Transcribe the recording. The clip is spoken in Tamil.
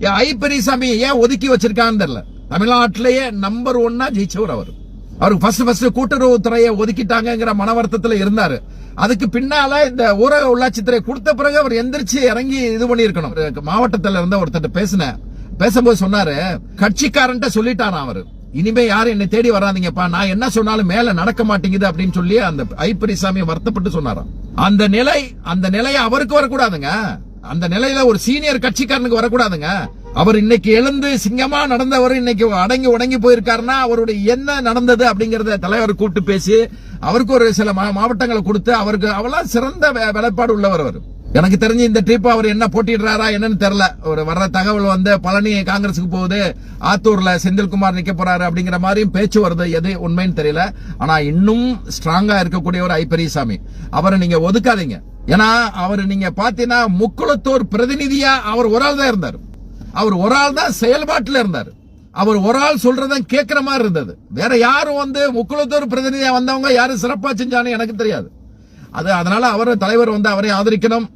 ஐ பெரியசாமி ஏன் ஒதுக்கி வச்சிருக்கான்னு தெரியல. தமிழ்நாட்டிலேயே நம்பர் ஒன்னா ஜெயிச்சவர் அவர். அவருக்கு ஃபர்ஸ்ட் ஃபர்ஸ்ட் கூட்டுறவுத்துறையை ஒதுக்கிட்டாங்கங்கிற மன இருந்தாரு. அதுக்கு பின்னால இந்த ஊரக உள்ளாட்சித்துறை கொடுத்த பிறகு அவர் எந்திரிச்சு இறங்கி இது பண்ணியிருக்கணும். மாவட்டத்துல இருந்த ஒருத்தர் பேசினேன். பேசும்போது சொன்னாரு கட்சிக்காரன்ட்ட சொல்லிட்டாராம் அவரு. இனிமே யாரும் என்னை தேடி வராதீங்கப்பா. நான் என்ன சொன்னாலும் மேல நடக்க மாட்டேங்குது அப்படின்னு சொல்லி அந்த ஐப்பரிசாமி வருத்தப்பட்டு சொன்னாராம். அந்த நிலை அந்த நிலையை அவருக்கு வரக்கூடாதுங்க. அந்த நிலையில ஒரு சீனியர் கட்சிக்காரனுக்கு வரக்கூடாதுங்க. அவர் இன்னைக்கு எழுந்து சிங்கமா நடந்தவர் இன்னைக்கு அடங்கி உடங்கி போயிருக்காருன்னா அவருடைய என்ன நடந்தது அப்படிங்கறத தலைவர் கூப்பிட்டு பேசி அவருக்கு ஒரு சில மா- மாவட்டங்களை கொடுத்து அவருக்கு அவெல்லாம் சிறந்த வே- வேலைப்பாடு உள்ளவர் அவர். எனக்கு தெரிஞ்சு இந்த ட்ரிப் அவர் என்ன போட்டிடுறாரா என்னன்னு தெரியல. ஒரு வர்ற தகவல் வந்து பழனி காங்கிரஸுக்கு போகுது ஆத்தூர்ல செந்தில்குமார் நிக்க போறாரு அப்படிங்கிற மாதிரியும் பேச்சு வருது. எது உண்மைன்னு தெரியல. ஆனா இன்னும் ஸ்ட்ராங்கா இருக்கக்கூடியவர் ஐ பெரியசாமி அவரை நீங்க ஒதுக்காதீங்க. ஏன்னா அவர் நீங்க பாத்தீங்கன்னா முக்குளத்தோர் பிரதிநிதியா அவர் ஒரு ஆள் தான் இருந்தார். அவர் ஒரு ஆள் தான் செயல்பாட்டில் இருந்தார். அவர் ஒரு ஆள் சொல்றத கேட்கிற மாதிரி இருந்தது. வேற யாரும் வந்து முக்குளத்தோர் பிரதிநிதியா வந்தவங்க யாரும் சிறப்பா செஞ்சான்னு எனக்கு தெரியாது. அது அதனால அவர் தலைவர் வந்து அவரை ஆதரிக்கணும்.